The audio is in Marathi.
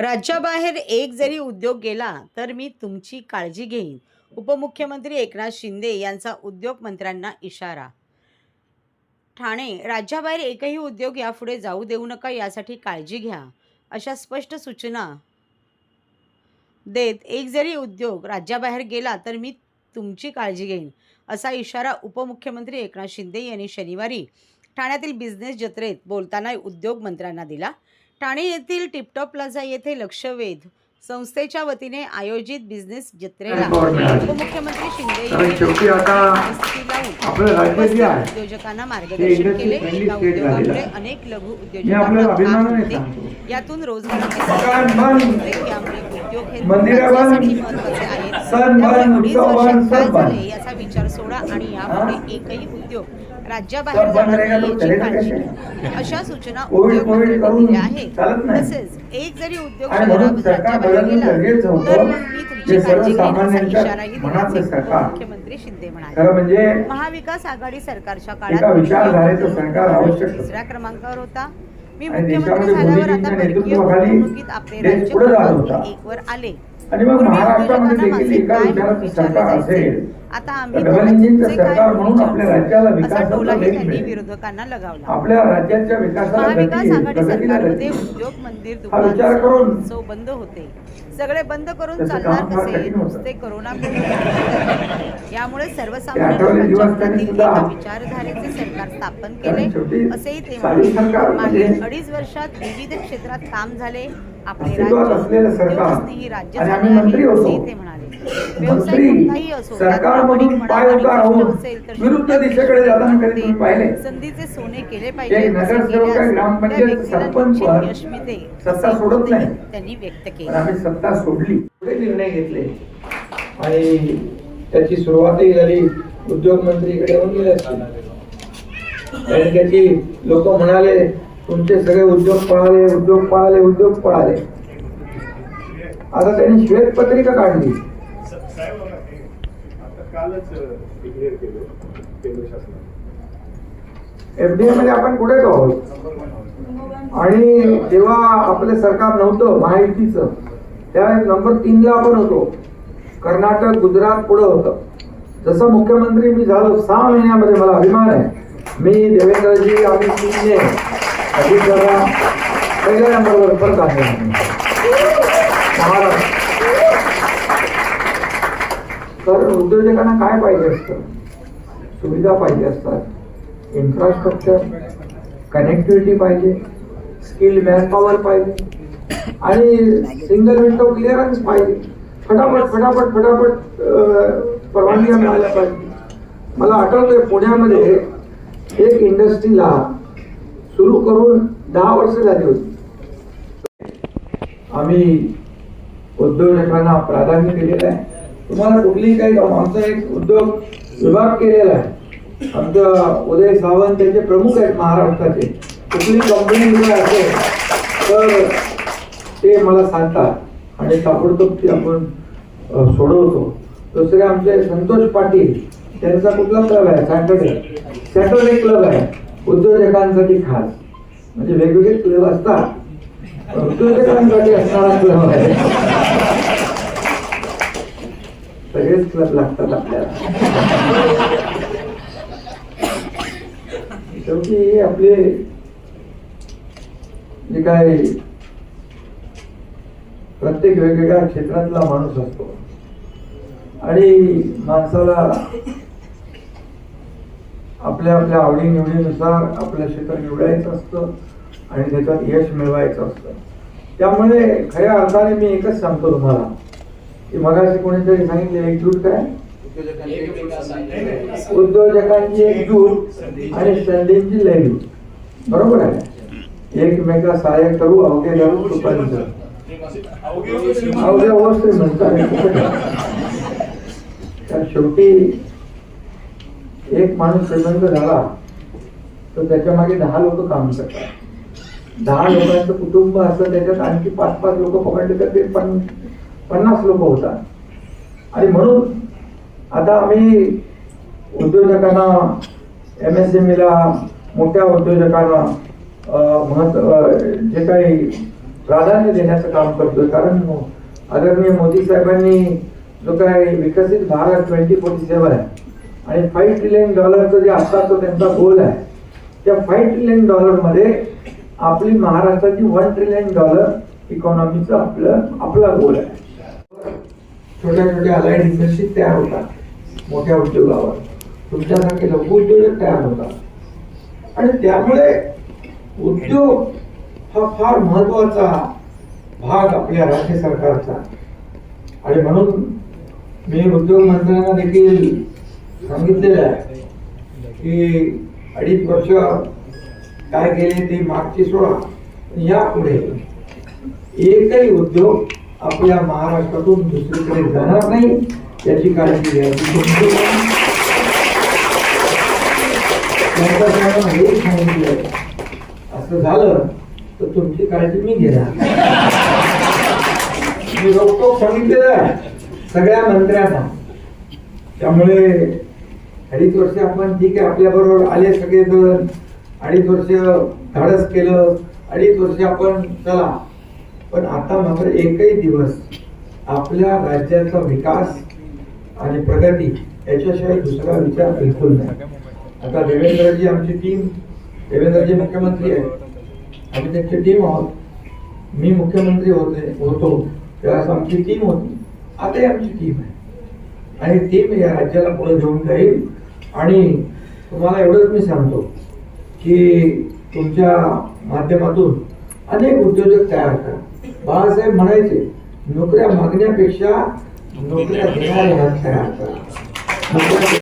राज्याबाहेर एक जरी उद्योग गेला तर मी तुमची काळजी घेईन. उपमुख्यमंत्री एकनाथ शिंदे यांचा उद्योग मंत्र्यांना इशारा. ठाणे राज्याबाहेर एकही उद्योग यापुढे जाऊ देऊ नका यासाठी काळजी घ्या अशा स्पष्ट सूचना देत एक जरी उद्योग राज्याबाहेर गेला तर मी तुमची काळजी घेईन असा इशारा उपमुख्यमंत्री एकनाथ शिंदे यांनी शनिवारी ठाण्यातील बिझनेस जत्रेत बोलताना उद्योग मंत्र्यांना दिला. ठाणे येथील टिपटॉप प्लाझा येथे लक्षवेध संस्थेच्या वतीने आयोजित बिझनेस जत्रेला उपमुख्यमंत्री शिंदे उद्योजकांना मार्गदर्शन केले या उद्योगामुळे. अनेक लघु उद्योजकांना यातून होते. यामुळे उद्योग हे महत्त्वाचे आहेत त्यामुळे वर्षात काय. झाले याचा विचार सोडा आणि यापुढे एकही उद्योग राज्याबाहेर जाणार काळजी. अशा सूचना उद्योगमंत्र्यांनी दिल्या आहेत. तसेच एक जरी उद्योग शहरात राज्याबाहेर गेला तर मी तुमची काळजी इशाराही दिल्याचे मुख्यमंत्री शिंदे म्हणाले म्हणजे महाविकास आघाडी सरकारच्या काळात. तिसऱ्या क्रमांकावर होता मी मुख्यमंत्री झाल्यावर आता परकीय गुंतवणुकीत आपले राज्य. एक वर आले आणि मग महाराष्ट्रामध्ये देखील माझे एका म्हणून सरकार विचारले असेल जायचे. आता आम्ही तुमचे काय सरकार म्हणून म्हणून आपल्या विचारले. राज्याला असा टोलाही त्यांनी. विरोधकांना लगावला आपल्या राज्याच्या विकासाला महाविकास आघाडी सरकारमध्ये उद्योग मंदिर हा दुकान उत्सव बंद होते. सगळे बंद करून चालणार कसे. नुसते करोना यामुळे सर्वसामान्य लोकांच्या एका विचारधारेचे सरकार स्थापन केले. असेही ते म्हणाले. सरकार मागील म्हणजे अडीच वर्षात विविध क्षेत्रात काम झाले. आपले राज्य उद्योगस्नेही राज्य झाले आहे. असेही ते म्हणाले. व्यवसाय कोणताही असो प्रामाणिकपणा पाय उतार होऊन विरुद्ध दिशेकडे जाताना कधी तुम्ही पाहिले? संधीचे सोने केले पाहिजे. नगरसेवक ग्रामपंचायत सरपंच सत्ता सोडत नाही. त्यांनी व्यक्त केले. आम्ही सत्ता सोडली. पुढे निर्णय घेतले. आणि त्याची सुरुवातही झाली. उद्योग मंत्रीकडे येऊन गेले आणि त्याची लोक म्हणाले तुमचे सगळे उद्योग पळाले उद्योग पळाले उद्योग पळाले. आता त्यांनी श्वेतपत्रिका काढली. साहेब आता कालच डिक्लेअर केलं केंद्र शासनाने. एफडीए मध्ये आपण पुढेच आहोत? आणि जेव्हा आपलं सरकार नव्हतं महायुतीचं त्यावेळेस नंबर तीन ला आपण होतो. कर्नाटक गुजरात पुढे होतं. जसं मुख्यमंत्री मी झालो सहा महिन्यामध्ये मला अभिमान आहे. मी देवेंद्रजी आणि सिंगने अजित दादा पहिल्या नंबरवर परत आहे तर उद्योजकांना काय पाहिजे असतं? सुविधा पाहिजे असतात. इन्फ्रास्ट्रक्चर कनेक्टिव्हिटी पाहिजे स्किल मॅनपॉवर पाहिजे आणि सिंगल विंडो क्लिअरन्स पाहिजे. फटाफट फटाफट फटाफट परवानगी परवानग्या मिळाल्या पाहिजे. मला आठवतंय पुण्यामध्ये एक इंडस्ट्रीला सुरू करून दहा वर्ष झाली होती. आम्ही उद्योजकांना प्राधान्य दिलेलं आहे. तुम्हाला कुठलीही काही आमचा एक उद्योग विभाग केलेला आहे. आमचं उदय सावंत त्यांचे प्रमुख आहेत महाराष्ट्राचे. कुठली कंपनी जर असेल तर ते मला सांगतात. आणि ताबडतोब ती आपण सोडवतो. दुसरे आमचे संतोष पाटील त्यांचा कुठला क्लब आहे? सॅटर्डे सॅटर्डे क्लब आहे. उद्योजकांसाठी खास. म्हणजे वेगवेगळे क्लब असतात. उद्योजकांसाठी असणारा क्लब आहे. सगळेच क्लब लागतात आपल्याला. शेवटी आपले जे काय प्रत्येक वेगवेगळ्या क्षेत्रातला माणूस असतो. आणि माणसाला आपल्या आपल्या आवडीनिवडीनुसार आपलं क्षेत्र निवडायचं असतं आणि त्याच्यात यश मिळवायचं असतं. त्यामुळे खऱ्या अर्थाने मी एकच सांगतो तुम्हाला. मगाशी कोणीतरी सांगितले एकजूट काय? उद्योजकांची एकजूट आणि संधींची लयजूट बरोबर आहे? एकमेका सहाय्य करू अवघे धरू कृपांचं अवघ्या अवस्थे म्हणतात. तर शेवटी एक माणूस श्रीमंत झाला तर त्याच्यामागे दहा लोक काम करतात. दहा लोकांचं कुटुंब असतं त्याच्यात आणखी पाच पाच लोक पकडले तर ते पण पन्नास लोक होतात. आणि म्हणून आता आम्ही उद्योजकांना एम एस एम ईला मोठ्या उद्योजकांना महत्त्व जे काही प्राधान्य देण्याचं काम करतोय. कारण आदरणीय मोदी साहेबांनी जो काही विकसित भारत ट्वेंटी फोर्टी सेवन आहे आणि फाईव्ह ट्रिलियन डॉलरचा जे आत्ताचा त्यांचा गोल आहे त्या फाईव्ह ट्रिलियन डॉलरमध्ये आपली महाराष्ट्राची वन ट्रिलियन डॉलर इकॉनॉमीचं आपलं आपला गोल आहे. छोट्या छोट्या अलाइड इंडस्ट्री तयार होतात. मोठ्या उद्योगावर. तुमच्यासारखे लघु उद्योजक तयार होतात. आणि त्यामुळे उद्योग हा फार महत्त्वाचा भाग आपल्या राज्य सरकारचा. आणि म्हणून मी उद्योग मंत्र्यांना देखील सांगितलेलं आहे की अडीच वर्ष काय केले ते मागची सोळा यापुढे एकही उद्योग आपल्या महाराष्ट्रातून दुसरीकडे जाणार नाही याची काळजी घ्यायची तुमचं काम सांगितलं असं झालं तर तुमची काळजी मी घेणार. मी रोखोक सांगितलेलं सगळ्या मंत्र्यांना. त्यामुळे अडीच वर्ष आपण ठीक आहे आपल्या बरोबर आले सगळे जण अडीच वर्ष धाडस केलं अडीच वर्ष आपण चला. पण आता मात्र एकही दिवस आपल्या राज्याचा विकास आणि प्रगती याच्याशिवाय दुसरा विचार बिलकुल नाही. आता देवेंद्रजी आमची टीम देवेंद्रजी मुख्यमंत्री आहेत. आम्ही त्यांची टीम आहोत. मी मुख्यमंत्री होते होतो. त्यावेळेस आमची टीम होती. आताही आमची टीम आहे. आणि टीम या राज्याला पुढे घेऊन जाईल. आणि तुम्हाला एवढंच मी सांगतो की तुमच्या माध्यमातून अनेक उद्योजक तयार करा. बाळासाहेब म्हणायचे नोकऱ्या मागण्यापेक्षा नोकऱ्या देणारे